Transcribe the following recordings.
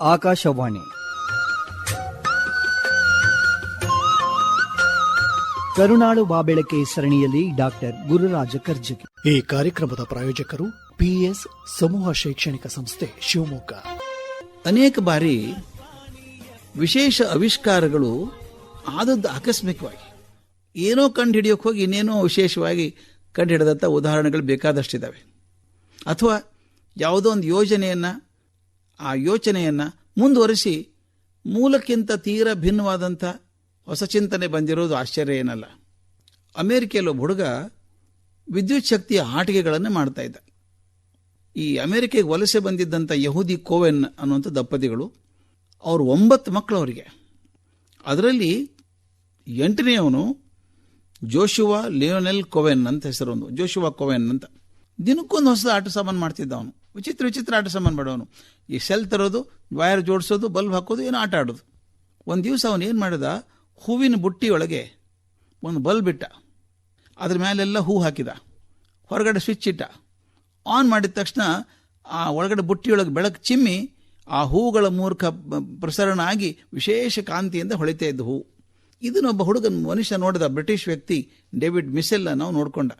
ಆಕಾಶವಾಣಿ. ಕರುಣಾಳು ಬಾಬೆಳಕೆ ಸರಣಿಯಲ್ಲಿ ಡಾಕ್ಟರ್ ಗುರುರಾಜ ಕರ್ಜಗಿ ಈ ಕಾರ್ಯಕ್ರಮದ ಪ್ರಾಯೋಜಕರು ಪಿಎಸ್ ಸಮೂಹ ಶೈಕ್ಷಣಿಕ ಸಂಸ್ಥೆ ಶಿವಮೊಗ್ಗ. ಅನೇಕ ಬಾರಿ ವಿಶೇಷ ಆವಿಷ್ಕಾರಗಳು ಆದದ್ದು ಆಕಸ್ಮಿಕವಾಗಿ. ಏನೋ ಕಂಡು ಹಿಡಿಯೋಕೆ ಹೋಗಿ ಇನ್ನೇನೋ ವಿಶೇಷವಾಗಿ ಕಂಡು ಹಿಡಿದಂಥ ಉದಾಹರಣೆಗಳು ಬೇಕಾದಷ್ಟಿದ್ದಾವೆ. ಅಥವಾ ಯಾವುದೋ ಒಂದು ಯೋಜನೆಯನ್ನು ಆ ಯೋಚನೆಯನ್ನು ಮುಂದುವರಿಸಿ ಮೂಲಕ್ಕಿಂತ ತೀರ ಭಿನ್ನವಾದಂಥ ಹೊಸ ಚಿಂತನೆ ಬಂದಿರೋದು ಆಶ್ಚರ್ಯ ಏನಲ್ಲ. ಅಮೇರಿಕೆಯಲ್ಲಿ ಒಬ್ಬ ಹುಡುಗ ವಿದ್ಯುತ್ ಶಕ್ತಿಯ ಆಟಿಕೆಗಳನ್ನು ಮಾಡ್ತಾ ಇದ್ದ. ಈ ಅಮೇರಿಕೆಗೆ ವಲಸೆ ಬಂದಿದ್ದಂಥ ಯಹೂದಿ ಕೋವೆನ್ ಅನ್ನುವಂಥ ದಂಪತಿಗಳು, ಅವರು ಒಂಬತ್ತು ಮಕ್ಕಳು ಅವರಿಗೆ. ಅದರಲ್ಲಿ ಎಂಟನೆಯವನು ಜೋಶುವಾ ಲಿಯೋನೆಲ್ ಕೋವೆನ್ ಅಂತ ಹೆಸರೊಂದು ಜೋಶುವಾ ಕೋವೆನ್ ಅಂತ. ದಿನಕ್ಕೊಂದು ಹೊಸದ ಆಟ ಸಾಮಾನು ಮಾಡ್ತಿದ್ದ ಅವನು ವಿಚಿತ್ರ ವಿಚಿತ್ರ ಆಟ ಸಾಮಾನು ಮಾಡೋನು. ಈ ಸೆಲ್ ತರೋದು ವೈರ್ ಜೋಡಿಸೋದು, ಬಲ್ಬ್ ಹಾಕೋದು, ಏನು ಆಟ ಆಡೋದು. ಒಂದು ದಿವಸ ಅವನು ಏನು ಮಾಡಿದ? ಹೂವಿನ ಬುಟ್ಟಿಯೊಳಗೆ ಒಂದು ಬಲ್ಬ್ ಇಟ್ಟ. ಅದ್ರ ಮೇಲೆಲ್ಲ ಹೂ ಹಾಕಿದ. ಹೊರಗಡೆ ಸ್ವಿಚ್ ಇಟ್ಟ. ಆನ್ ಮಾಡಿದ ತಕ್ಷಣ ಆ ಒಳಗಡೆ ಬುಟ್ಟಿಯೊಳಗೆ ಬೆಳಕು ಚಿಮ್ಮಿ ಆ ಹೂಗಳ ಮೂರ್ಖ ಪ್ರಸರಣ ಆಗಿ ವಿಶೇಷ ಕಾಂತಿಯಿಂದ ಹೊಳಿತಾ ಇದ್ದ ಹೂ. ಇದನ್ನೊಬ್ಬ ಹುಡುಗನ ಮನುಷ್ಯ ನೋಡಿದ ಬ್ರಿಟಿಷ್ ವ್ಯಕ್ತಿ ಡೇವಿಡ್ ಮಿಸೆಲ್ ನಾವು ನೋಡ್ಕೊಂಡ.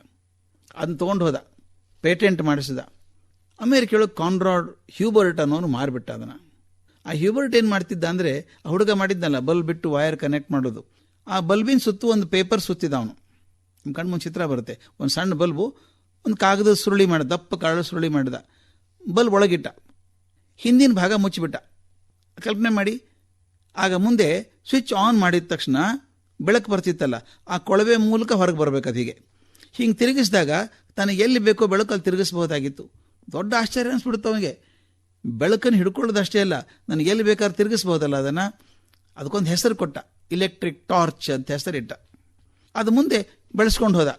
ಅದನ್ನ ತೊಗೊಂಡು ಹೋದ. ಪೇಟೆಂಟ್ ಮಾಡಿಸಿದ. ಅಮೇರಿಕೆಯೊಳಗೆ ಕಾನ್ರಾಡ್ ಹ್ಯೂಬರ್ಟ್ ಅನ್ನೋನು ಮಾರಿಬಿಟ್ಟ ಅದನ್ನು. ಆ ಹ್ಯೂಬರ್ಟ್ ಏನು ಮಾಡ್ತಿದ್ದ ಅಂದರೆ, ಆ ಹುಡುಗ ಮಾಡಿದ್ನಲ್ಲ, ಬಲ್ಬ್ ಬಿಟ್ಟು ವೈರ್ ಕನೆಕ್ಟ್ ಮಾಡೋದು. ಆ ಬಲ್ಬಿನ ಸುತ್ತು ಒಂದು ಪೇಪರ್ ಸುತ್ತಿದ ಅವನು. ನಿಮ್ಮ ಕಣ್ಮುಂದೆ ಚಿತ್ರ ಬರುತ್ತೆ. ಒಂದು ಸಣ್ಣ ಬಲ್ಬು, ಒಂದು ಕಾಗದ ಸುರುಳಿ ಮಾಡಿದ ದಪ್ಪ ಕಾಗದ ಸುರುಳಿ ಮಾಡಿದ. ಬಲ್ಬ್ ಒಳಗಿಟ್ಟ. ಹಿಂದಿನ ಭಾಗ ಮುಚ್ಚಿಬಿಟ್ಟ. ಕಲ್ಪನೆ ಮಾಡಿ. ಆಗ ಮುಂದೆ ಸ್ವಿಚ್ ಆನ್ ಮಾಡಿದ ತಕ್ಷಣ ಬೆಳಕು ಬರ್ತಿತ್ತಲ್ಲ, ಆ ಕೊಳವೆ ಮೂಲಕ ಹೊರಗೆ ಬರಬೇಕದು ಹೀಗೆ. ಹಿಂಗೆ ತಿರುಗಿಸಿದಾಗ ತನಗೆ ಎಲ್ಲಿ ಬೇಕೋ ಬೆಳಕು ಅಲ್ಲಿ ತಿರುಗಿಸ್ಬೋದಾಗಿತ್ತು ದೊಡ್ಡ ಆಶ್ಚರ್ಯ ಅನಿಸ್ಬಿಡುತ್ತೆ ಅವನಿಗೆ. ಬೆಳಕನ್ನು ಹಿಡ್ಕೊಳ್ಳೋದಷ್ಟೇ ಅಲ್ಲ, ನನಗೆ ಎಲ್ಲಿ ಬೇಕಾದ್ರೆ ತಿರುಗಿಸ್ಬೋದಲ್ಲ ಅದನ್ನು? ಅದಕ್ಕೊಂದು ಹೆಸರು ಕೊಟ್ಟ ಇಲೆಕ್ಟ್ರಿಕ್ ಟಾರ್ಚ್ ಅಂತ ಹೆಸರಿಟ್ಟ. ಅದು ಮುಂದೆ ಬೆಳೆಸ್ಕೊಂಡು ಹೋದ.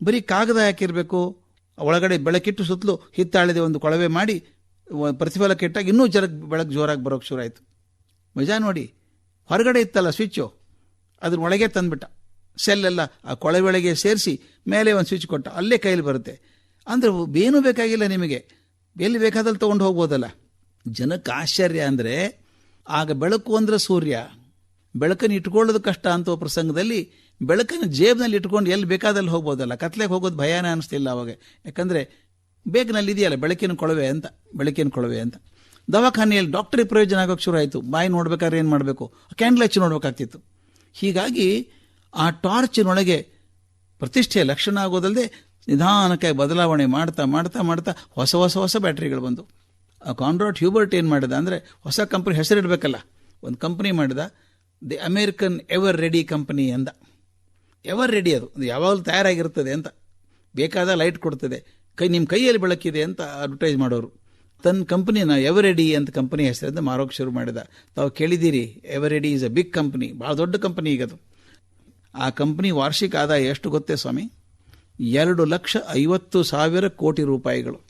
ಬರೀ ಕಾಗದ ಯಾಕಿರಬೇಕು ಒಳಗಡೆ ಬೆಳಕಿಟ್ಟು ಸುತ್ತಲೂ ಹಿತ್ತಾಳಿದೆ ಒಂದು ಕೊಳವೆ ಮಾಡಿ ಪ್ರತಿಫಲ ಕೆಟ್ಟಾಗ ಇನ್ನೂ ಜರ ಬೆಳಕು ಜೋರಾಗಿ ಬರೋಕ್ಕೆ ಶುರು ಆಯಿತು. ಮಜಾ ನೋಡಿ, ಹೊರಗಡೆ ಇತ್ತಲ್ಲ ಸ್ವಿಚ್ಚು ಅದ್ರ ಒಳಗೆ ತಂದುಬಿಟ್ಟ. ಸೆಲ್ ಎಲ್ಲ ಆ ಕೊಳವೆ ಒಳಗೆ ಸೇರಿಸಿ, ಮೇಲೆ ಒಂದು ಸ್ವಿಚ್ ಕೊಟ್ಟ. ಅಲ್ಲೇ ಕೈಲಿ ಬರುತ್ತೆ. ಅಂದರೆ ಏನೂ ಬೇಕಾಗಿಲ್ಲ ನಿಮಗೆ. ಎಲ್ಲಿ ಬೇಕಾದಲ್ಲಿ ತೊಗೊಂಡು ಹೋಗ್ಬೋದಲ್ಲ. ಜನಕ್ಕೆ ಆಶ್ಚರ್ಯ ಅಂದರೆ, ಆಗ ಬೆಳಕು ಅಂದ್ರೆ ಸೂರ್ಯ. ಬೆಳಕನ್ನು ಇಟ್ಕೊಳ್ಳೋದು ಕಷ್ಟ ಅಂತ ಪ್ರಸಂಗದಲ್ಲಿ, ಬೆಳಕನ್ನು ಜೇಬ್ನಲ್ಲಿ ಇಟ್ಕೊಂಡು ಎಲ್ಲಿ ಬೇಕಾದಲ್ಲಿ ಹೋಗ್ಬೋದಲ್ಲ. ಕತ್ಲೆಗೆ ಹೋಗೋದು ಭಯಾನ ಅನಿಸ್ತಿಲ್ಲ ಅವಾಗ. ಯಾಕಂದರೆ, ಬೇಗನಲ್ಲಿ ಇದೆಯಲ್ಲ, ಬೆಳಕಿನ ಕೊಳವೆ ಅಂತ, ಬೆಳಕಿನ ಕೊಳವೆ ಅಂತ. ದವಾಖಾನೆಯಲ್ಲಿ ಡಾಕ್ಟ್ರಿಗೆ ಪ್ರಯೋಜನ ಆಗೋಕ್ಕೆ ಶುರು ಆಯಿತು. ಬಾಯಿ ನೋಡ್ಬೇಕಾದ್ರೆ ಏನು ಮಾಡಬೇಕು? ಕ್ಯಾಂಡಲ್ ಹಚ್ಚಿ ನೋಡ್ಬೇಕಾಗ್ತಿತ್ತು. ಹೀಗಾಗಿ ಆ ಟಾರ್ಚಿನೊಳಗೆ ಪ್ರತಿಷ್ಠೆಯ ಲಕ್ಷಣ ಆಗೋದಲ್ಲದೆ ನಿಧಾನಕ್ಕೆ ಬದಲಾವಣೆ ಮಾಡ್ತಾ ಮಾಡ್ತಾ ಮಾಡ್ತಾ ಹೊಸ ಹೊಸ ಹೊಸ ಬ್ಯಾಟ್ರಿಗಳು ಬಂದು. ಆ ಕಾನ್ರಾಡ್ ಹ್ಯೂಬರ್ಟ್ ಏನು ಮಾಡಿದ ಅಂದರೆ ಹೊಸ ಕಂಪ್ನಿ ಹೆಸರಿಡಬೇಕಲ್ಲ. ಒಂದು ಕಂಪ್ನಿ ಮಾಡಿದ, the American ever ready company ಅಂದ ಎವರ್ ರೆಡಿ ಅದು. ಯಾವಾಗಲೂ ತಯಾರಾಗಿರ್ತದೆ ಅಂತ. ಬೇಕಾದ ಲೈಟ್ ಕೊಡ್ತದೆ. ಕೈ ನಿಮ್ಮ ಕೈಯಲ್ಲಿ ಬೆಳಕಿದೆ ಅಂತ ಅಡ್ವರ್ಟೈಸ್ ಮಾಡೋರು. ತನ್ನ ಕಂಪನಿನ ಎವರೆಡಿ ಅಂತ ಕಂಪನಿ ಹೆಸರಿಂದ ಮಾರೋಕೆ ಶುರು ಮಾಡಿದ. ತಾವು ಕೇಳಿದ್ದೀರಿ Eveready is a big company. ಭಾಳ ದೊಡ್ಡ ಕಂಪ್ನಿ ಈಗ ಅದು. ಆ ಕಂಪ್ನಿ ವಾರ್ಷಿಕ ಆದಾಯ ಎಷ್ಟು ಗೊತ್ತೇ ಸ್ವಾಮಿ? ಎರಡು ಲಕ್ಷ ಐವತ್ತು ಸಾವಿರ ಕೋಟಿ ರೂಪಾಯಿಗಳು.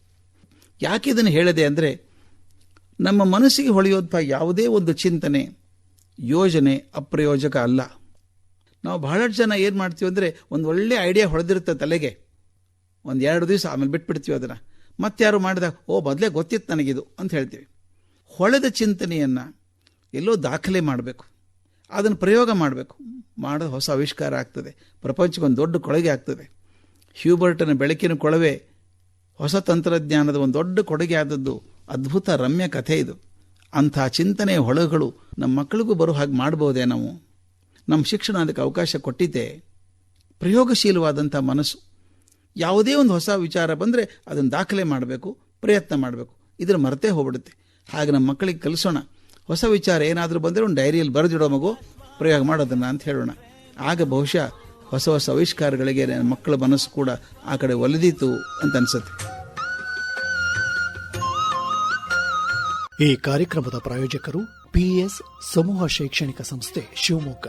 ಯಾಕೆ ಇದನ್ನು ಹೇಳಿದೆ ಅಂದರೆ, ನಮ್ಮ ಮನಸ್ಸಿಗೆ ಹೊಳೆಯುವಂಥ ಯಾವುದೇ ಒಂದು ಚಿಂತನೆ, ಯೋಜನೆ ಅಪ್ರಯೋಜಕ ಅಲ್ಲ. ನಾವು ಬಹಳಷ್ಟು ಜನ ಏನು ಮಾಡ್ತೀವಿ ಅಂದರೆ, ಒಂದು ಒಳ್ಳೆ ಐಡಿಯಾ ಹೊಡೆದಿರುತ್ತೆ ತಲೆಗೆ. ಒಂದು ಎರಡು ದಿವಸ ಆಮೇಲೆ ಬಿಟ್ಬಿಡ್ತೀವಿ ಅದನ್ನು. ಯಾರು ಮಾಡಿದಾಗ ಓ, ಮೊದಲೇ ಗೊತ್ತಿತ್ತು ನನಗಿದು ಅಂತ ಹೇಳ್ತೀವಿ. ಹೊಳೆದ ಚಿಂತನೆಯನ್ನು ಎಲ್ಲೋ ದಾಖಲೆ ಮಾಡಬೇಕು. ಅದನ್ನು ಪ್ರಯೋಗ ಮಾಡಬೇಕು. ಮಾಡೋದು ಹೊಸ ಆವಿಷ್ಕಾರ ಆಗ್ತದೆ. ಪ್ರಪಂಚಕ್ಕೆ ಒಂದು ದೊಡ್ಡ ಕೊಳಗೆ ಆಗ್ತದೆ. ಹ್ಯೂಬರ್ಟನ ಬೆಳಕಿನ ಕೊಳವೆ ಹೊಸ ತಂತ್ರಜ್ಞಾನದ ಒಂದು ದೊಡ್ಡ ಕೊಡುಗೆ ಆದದ್ದು ಅದ್ಭುತ ರಮ್ಯ ಕಥೆ ಇದು. ಅಂಥ ಚಿಂತನೆಯ ಹೊಳಗಳು ನಮ್ಮ ಮಕ್ಕಳಿಗೂ ಬರೋ ಹಾಗೆ ಮಾಡ್ಬೋದೇ ನಾವು? ನಮ್ಮ ಶಿಕ್ಷಣ ಅದಕ್ಕೆ ಅವಕಾಶ ಕೊಟ್ಟಿದ್ದೆ? ಪ್ರಯೋಗಶೀಲವಾದಂಥ ಮನಸ್ಸು. ಯಾವುದೇ ಒಂದು ಹೊಸ ವಿಚಾರ ಬಂದರೆ ಅದನ್ನು ದಾಖಲೆ ಮಾಡಬೇಕು, ಪ್ರಯತ್ನ ಮಾಡಬೇಕು. ಇದ್ರ ಮರೆತೇ ಹೋಗ್ಬಿಡುತ್ತೆ. ಹಾಗೆ ನಮ್ಮ ಮಕ್ಕಳಿಗೆ ಕಲಿಸೋಣ. ಹೊಸ ವಿಚಾರ ಏನಾದರೂ ಬಂದರೆ ಒಂದು ಡೈರಿಯಲ್ಲಿ ಬರೆದಿಡೋ ಮಗು ಪ್ರಯೋಗ ಮಾಡೋದನ್ನು ಅಂತ ಹೇಳೋಣ. ಆಗ ಬಹುಶಃ ಹೊಸ ಹೊಸ ಆವಿಷ್ಕಾರಗಳಿಗೆ ನನ್ನ ಮಕ್ಕಳ ಮನಸ್ಸು ಕೂಡ ಆ ಕಡೆ ಒಲಿದೀತು ಅಂತ ಅನ್ಸುತ್ತೆ. ಈ ಕಾರ್ಯಕ್ರಮದ ಪ್ರಾಯೋಜಕರು ಪಿಎಸ್ ಸಮೂಹ ಶೈಕ್ಷಣಿಕ ಸಂಸ್ಥೆ ಶಿವಮೊಗ್ಗ.